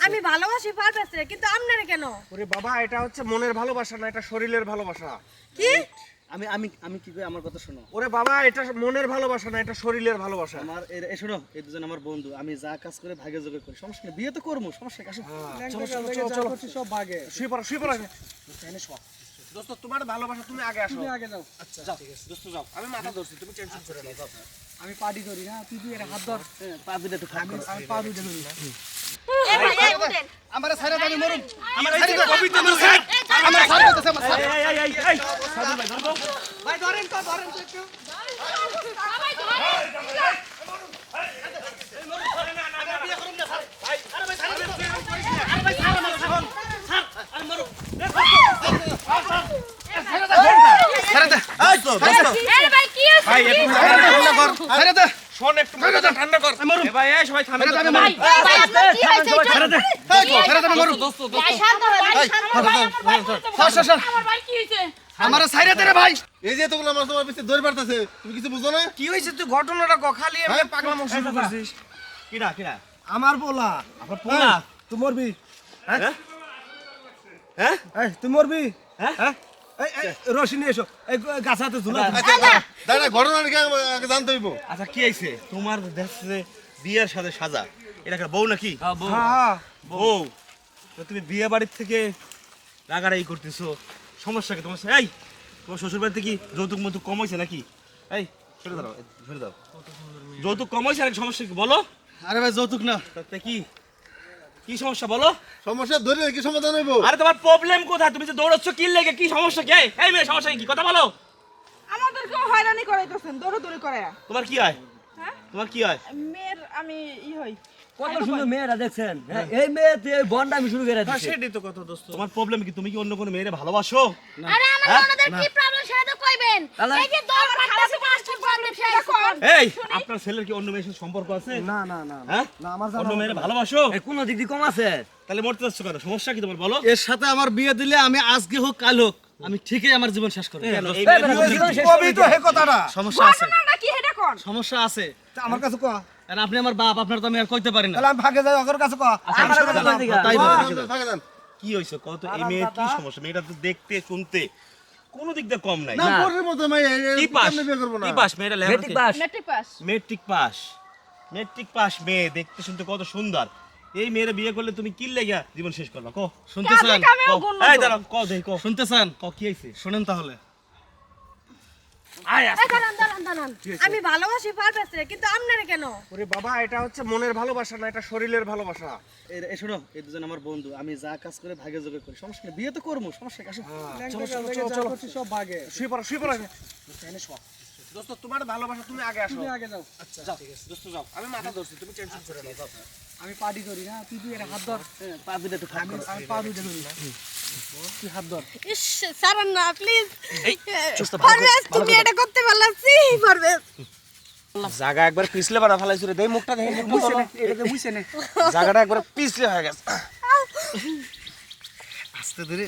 আমি ভালোবাসি পারবেছে কিন্তু আপনারা কেন? ওরে বাবা এটা হচ্ছে মনের ভালোবাসা না এটা শরীরের ভালোবাসা। কি? আমি আমি আমি কি করি আমার কথা শোনো? ওরে বাবা এটা মনের ভালোবাসা না এটা শরীরের ভালোবাসা। আমার এ- শোনো এই দুজন আমার বন্ধু আমি যা কাজ করে ভাগে যোগে করি। সমস্যা নেই বিয়ে তো করব সমস্যা আসো। চলো চলো সব আগে শুয়ে পড়ো শুয়ে পড়ো আগে। দোস্ত তোমার ভালোবাসা তুমি আগে আসো। তুমি আগে যাও। আচ্ছা যাও দোস্ত যাও। আমি মাথা ধরছি তুমি টেনশন করে নাও যাও। আমি পাটি ধরি না? তুই তুই হাত ধর? পা দুটা তো আমি পা দুটা ধরি। আমার সারা দাও মরুন। আমার এই যে কবিতা আমার ছাড়ে দিতেছে আমার এই এই এই এই সাধু ভাই ধরো ভাই ধরেন তো ধরেন তো একটু ছাড়ে দে এই তো এই ভাই কি হইছে ভাই একটু ঠান্ডা কর ছাড়ে দে শোন একটু মাথা ঠান্ডা কর এ ভাই এই সবাই থামে ছাড়ে দে, ভাই ভাই আপনার কি হইছে ছেড়ে দে এই তো, ছাড়ে দে, আমি মরুন। ভাই শান্ত হন ভাই শান্ত ভাই আমার ভাই। আমার কি হইছে আমার ছাড়ে দে রে ভাই এই যে এতগুলো মাছ তোমার পিছিয়ে দৌড় পারতেছে তুমি কিছু বুঝো না কি হইছে তুই ঘটনাটা ক খালি এমনি পাগলামো শুরু করছিস কিরা কিরা আমার পোলা আমার পোলা তুই মরবি হ্যাঁ এই তুই মরবি হ্যাঁ রশি নিয়ে এসো। এই গাছাতে ঝুলা দিস। আচ্ছা দাদা ঘটনা আগে জানতে হইব? আচ্ছা কি আইছে তোমার দেখছে বিয়ের সাথে সাজা। এটা একটা বউ নাকি? হ্যাঁ হ্যাঁ বউ। তো তুমি বিয়ে বাড়ির থেকে রাগারাগি করতেছো। সমস্যা কি? তোমার এই তোমার শ্বশুর বাড়িতে কি যৌতুক মৌতুক কম হয়েছে নাকি? এই সরে দাও সরে দাও যৌতুক কম হয়েছে নাকি সমস্যা কি? বলো। আরে ভাই যৌতুক না। তা কি? কি সমস্যা বলো? সমস্যা ধরে কি সমাধান হইব। আরে তোমার প্রবলেম কোথায়? তুমি যে দৌড়াচ্ছ কি লেগে কি সমস্যা কে? এই, মেয়ে সমস্যা কি? কথা বলো। আমাদের কেউ হয়রানি করাইতেছেন দৌড়াদৌড়ি করায়া। তোমার কি হয়? হ্যাঁ? তোমার কি হয়? মেয়ের আমি ই হই। কত সুন্দর মেয়েরা দেখছেন। হ্যাঁ, এই মেয়ে তুই বন্ড আমি শুরু করে দিচ্ছি সেটাই তো কত দোস্ত। তোমার প্রবলেম কি? তুমি কি অন্য কোনো মেয়েরে ভালোবাসো? আরে আমার ওনাদের কি প্রবলেম সেটা তো কইবেন। এই যে দল পাঠাছে পাঁচটা প্রবলেম সেটা কোন এই আপনার ছেলের কি অন্য মেয়ের সাথে সম্পর্ক আছে? না না না না। হ্যাঁ? না অন্য মেয়েরে ভালোবাসো? এই কোনো দিক দিয়ে কম আছে? তাহলে মরতে যাচ্ছ কেন? সমস্যা কি তোমার? বলো। এর সাথে আমার বিয়ে দিলে আমি আজকে হোক কাল হোক আমি ঠিকই আমার জীবন শেষ করব। কেন? এই এই মেয়ের বেটা, মধ্যে- জীবন শেষ কবি তো হে কথাটা। সমস্যা আছে। কোন? সমস্যা আছে। আমার কাছে কয়া আর আপনি আমার বাপ আপনার তো আমি আর কইতে পারি না। তাহলে আমি ভাগে যাই ওর কাছে তাই বলো, থাকে ঠিক আছে। থাকে দেন কি হয়েছে কত এই মেয়ের কি সমস্যা? মেয়েটা তো দেখতে শুনতে কোনো দিক দিয়ে কম নাই। না পরের মতো ভাই কি পাস? কেমনে বিয়ে করব না? কি পাস? মেয়েটা matric pass. Matric pass. Matric pass. Matric pass মেয়ে দেখতে শুনতে কত সুন্দর। এই মেয়েরা বিয়ে করলে তুমি কি লেগা জীবন শেষ করবা? কো। গুণ এই দাঁড়াও কও দেখি কও। শুনতেছেন? কও কি হইছে? শুনেন তাহলে। আমি ভালোবাসি পারবেছে কিন্তু আপনারে কেন? ওরে বাবা এটা হচ্ছে মনের ভালোবাসা না এটা শরীরের ভালোবাসা। এ এই শোনো এই দুজন আমার বন্ধু আমি যা কাজ করে ভাগে যোগে করি সমস্যা নেই বিয়ে তো করব সমস্যা আসো। চলো চলো চলো সব ভাগে। শুয়ে পড়ো শুয়ে পড়ো। দোস্ত তোমার ভালোবাসা তুমি আগে আসো। তুমি আগে যাও। আচ্ছা যাও দোস্ত যাও। আমি মাথা ধরছি তুমি টেনশন করে নাও যাও। আমি পার্টি করি না তুই তুই হাত ধর। হ্যাঁ, পা দুটো ফাঁক করো। আমি পা ধরি। তুই হাত ধর। ইস না প্লিজ তুমি এটা করতে পারলাছি জায়গা একবার পিছলে বাড়া ফেলাইছো রে দেই মুখটা বলো। এটাকে বুঝছে না জায়গাটা একবার পিছলে হয়ে গেছে। আস্তে ধরে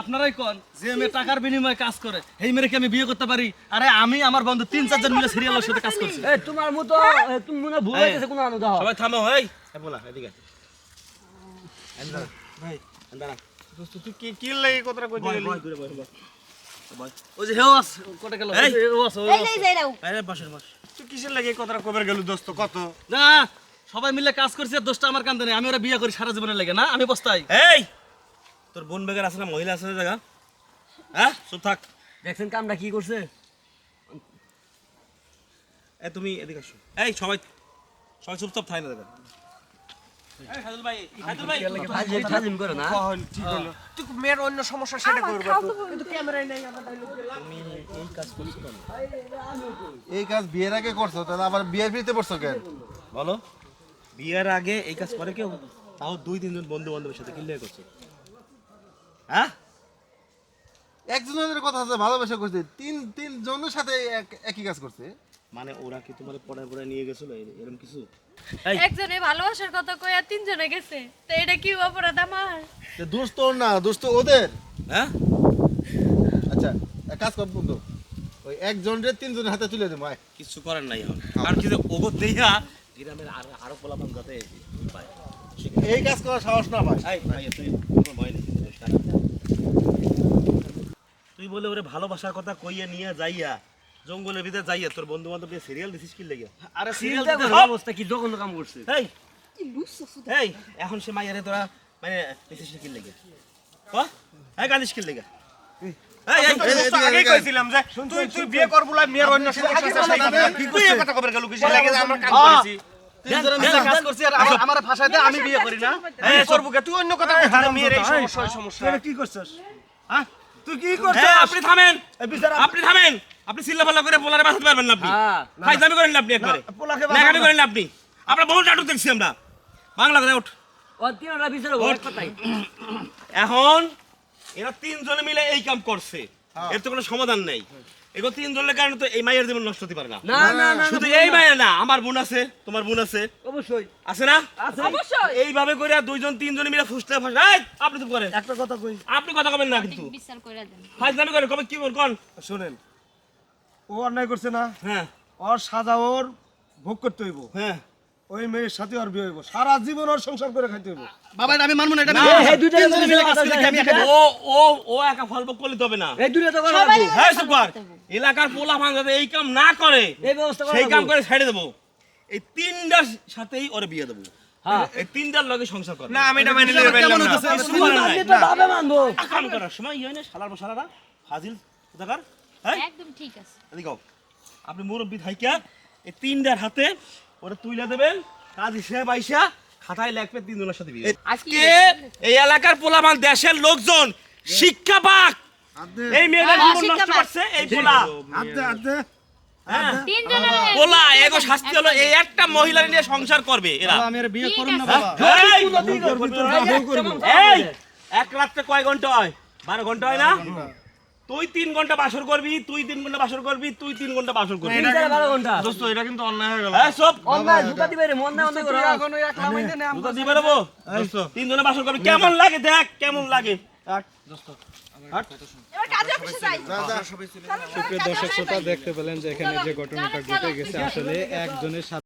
আপনারাই কোন? যে মেয়ে টাকার বিনিময়ে কাজ করে এই মেয়েকে আমি বিয়ে করতে পারি? আরে আমি আমার বন্ধু তিন চারজন মিলে সিরিয়ালের সাথে কাজ করছি। এই তোমার মতো তুমি মনে হয় ভুল কোনো আনন্দ সবাই থামো বলা এদিকে ভাই। দাঁড়া। দোস্ত তুই কি কি লাগি কথাটা কইতে গেলি? ওই যে হেও আস কোটা গেল এই। হেও আস এই যে যাই নাও আরে বাসের বাস তুই কিসের লাগি কথাটা কইবার গেল দোস্ত? কত? না সবাই মিলে কাজ করছে দোষটা আমার কান্দে নেই। আমি ওরা বিয়ে করি সারা জীবনের লাগে না? আমি বস্তাই। এই! তোর বোন বেগের আছে না মহিলা আছে না জায়গা? হ্যাঁ? চুপ থাক। দেখছেন কামটা কি করছে? এ তুমি এদিকে আসো। এই সবাই সবাই চুপচাপ থাই না দেবেন এই হাজুল ভাই হাজুল ভাই। ফাজিল ফাজিল করে না? ঠিক হলো। তুই মেয়ের অন্য সমস্যা সেটা করবে। কিন্তু ক্যামেরায় নেই আমার এই কাজ বিয়ের আগে করছ তাহলে আবার বিয়ের ফিরতে পড়ছো কেন? বলো। বিয়ের আগে এই কাজ করে কেউ? তাও দুই তিনজন বন্ধু বান্ধবের সাথে কিনলে করছে। হ্যাঁ? একজনের কথা আছে ভালোবাসা করছে তিন তিন জনের সাথে এক- একই কাজ করছে। মানে ওরা কি তোমার পড়ায় পড়ায় নিয়ে গেছিল? এরকম কিছু? একজনে ভালোবাসার কথা কইয়া তিনজনে গেছে। তো এটা কি অপরাধ আমার? দোষ তো না দোষ তো ওদের। হ্যাঁ? আচ্ছা এক কাজ কর বন্ধু। ওই একজনের তিনজনের হাতে তুলে দেবো আয়। কিছু করার নাই আর কি যে ওগো দেইয়া গ্রামের আর আরও পোলাপান যাতে এই কাজ করার সাহস না ভাই ভাই তুই কোনো ভয় নেই। তুই বলে ওরে ভালোবাসার কথা কইয়া নিয়ে যাইয়া জঙ্গলের ভিতরে যাইয়া তোর বন্ধু বান্ধব সিরিয়াল দিছিস কি লেগে? আরে সিরিয়াল অবস্থা কি জঘন্য কাম করছে। এই এই এখন সে মাইয়ারে তোরা মানে দিছিস কি লেগে? ক এই কাঁদিস কি লেগে? এই এই দোস্ত আগেই কইছিলাম যে তুই তুই বিয়ে করব মেয়ের অন্য সমস্যা কথা তুই কথা কবে গেল কিছু লাগে? যে আমরা কাজ করেছি। কাজ করছি আর আমার- আমার ভাষায় দে আমি বিয়ে করি না। এই করব কে? তুই অন্য কথা কইছিস না, মেয়ের এই সমস্যা ওই সমস্যা। তুই কি করছিস? হ্যাঁ তুই কি করছিস? আপনি থামেন। আপনি থামেন। আপনি চিল্লাপাল্লা করে পোলারে বাঁচাতে পারবেন না আপনি। হ্যাঁ করেন না আপনি একবারে। পোলাকে নাকামি করেন না আপনি। আপনার বহু নাটক দেখছি আমরা। বাংলা করে ওঠ। এখন এরা তিনজনে মিলে এই কাম করছে। এর তো কোনো সমাধান নেই। এগুলো দলের কারণে তো এই মায়ের জীবন নষ্ট হতে পারে না। না না না শুধু এই মায়ের না আমার বোন আছে তোমার বোন আছে। অবশ্যই। আছে না? আছে। অবশ্যই। এইভাবে করে দুইজন তিনজনে মিলে ফুসতে ফাস এই, আপনি তো করেন। একটা কথা কই। আপনি কথা কবেন না কিন্তু। বিচার করে দেন। ফাইজলামি করেন কবে কি বল কোন। শুনেন ও অন্যায় করছে না। হ্যাঁ। ওর সাজা ওর ভোগ করতে হইব। হ্যাঁ। ওই মেয়ের সাথে ওর বিয়ে হইব। সারা জীবন ওর সংসার করে খাইতে হইব। বাবা এটা আমি মানবো না এটা এই এই দুইটা মিলে কাজ ও ও ও একা ফল ভোগ করলে তো হবে না। এই দুইটা তো করা হ্যাঁ সুপার এলাকার পোলা ভাঙ যাতে এই কাম না করে এই ব্যবস্থা করা সেই কাম করে ছেড়ে দেবো। এই তিনটার সাথেই ওরে বিয়ে দেবো। হ্যাঁ। এই তিনটার লগে সংসার করে। না আমি এটা মেনে নিতে পারলাম না। আপনি তো ভাবে মানবো কাম করার সময় ইয়ে নেই শালার মশালারা ফাজিল কোথাকার? হ্যাঁ? একদম ঠিক আছে। এদিকে আপনি মুরব্বী থাইকা এই তিনটার হাতে ওরে তুইলা দেবেন কাজ আইসা খাতায় লেখবে তিনজনের সাথে বিয়ে আজকে এই এলাকার পোলামান দেশের লোকজন শিক্ষা পাক এই মেয়েদের হ্যাঁ, জীবন নষ্ট করছে এই পোলা আদে আদে হ্যাঁ পোলা এগো শাস্তি হলো এই একটা মহিলা নিয়ে সংসার করবে এরা আমি আর বিয়ে ঠিক না বাবা এই, এই এক রাত্রে কয় ঘণ্টা হয় বারো ঘণ্টা হয় না তুই তিন ঘণ্টা বাসর করবি তুই তিন ঘণ্টা বাসর করবি তুই তিন ঘণ্টা বাসর করবি। ঘণ্টা। দোস্ত এটা কিন্তু অন্যায় হয়ে গেল। হ্যাঁ সব অন্যায় জুতা দিবে রে মন না অন্যায় করো। এখন ওই একলা মাইনে নে দুটো দিবে নেব তিন জনে বাসর করবি। কেমন লাগে দেখ কেমন লাগে? এবার কাজের অফিসে যাই। যা যা। সুপ্রিয় দর্শক শ্রোতা দেখতে পেলেন যে এখানে যে ঘটনাটা ঘটে গেছে আসলে একজনের সাথে